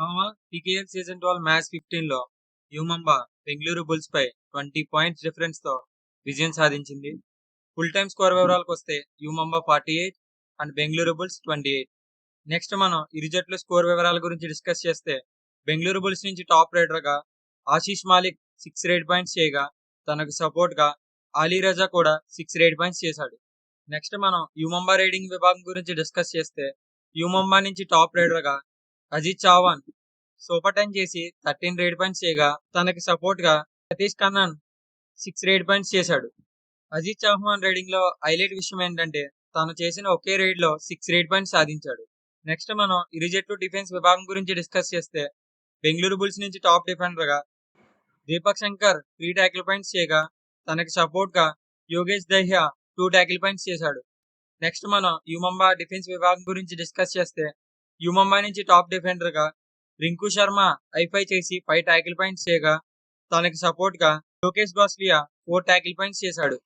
PKL season twelve match ఫిఫ్టీన్లో యూమంబా Bengaluru bulls పై twenty points డిఫరెన్స్తో విజయం సాధించింది. ఫుల్ టైమ్ స్కోర్ వివరాలకు వస్తే U Mumba forty eight and Bengaluru bulls twenty eight. Next మనం ఇరు జట్ల స్కోర్ వివరాల గురించి డిస్కస్ చేస్తే బెంగళూరు బుల్స్ నుంచి top రైడర్గా Ashish Malik six raid points చేయగా తనకు సపోర్ట్గా అలీ రజా కూడా సిక్స్ రేట్ పాయింట్స్ చేశాడు. నెక్స్ట్ మనం యూమంబా రైడింగ్ విభాగం గురించి డిస్కస్ చేస్తే యూమంబా నుంచి టాప్ రైడర్గా అజిత్ చావాన్ సూపర్ టెన్ చేసి థర్టీన్ రేడ్ పాయింట్స్ చేయగా తనకి సపోర్ట్గా Satish Kannan six raid points చేశాడు. అజిత్ చౌహాన్ రైడింగ్లో హైలైట్ విషయం ఏంటంటే తను చేసిన ఒకే రైడ్లో సిక్స్ రేట్ పాయింట్స్ సాధించాడు. నెక్స్ట్ మనం ఇరు జట్లు డిఫెన్స్ విభాగం గురించి డిస్కస్ చేస్తే బెంగళూరు బుల్స్ నుంచి top డిఫెండర్గా Deepak Shankar three tackle points చేయగా తనకి సపోర్ట్గా Yogesh Dahiya two tackle points చేశాడు. నెక్స్ట్ మనం యుమంబా డిఫెన్స్ విభాగం గురించి డిస్కస్ చేస్తే యుమంబా నుంచి టాప్ డిఫెండర్గా రింకు శర్మ ఐఫై చేసి ఫైవ్ ట్యాకిల్ పాయింట్స్ చేయగా తనకి సపోర్ట్గా Lokesh Basliya four tackle points చేశాడు.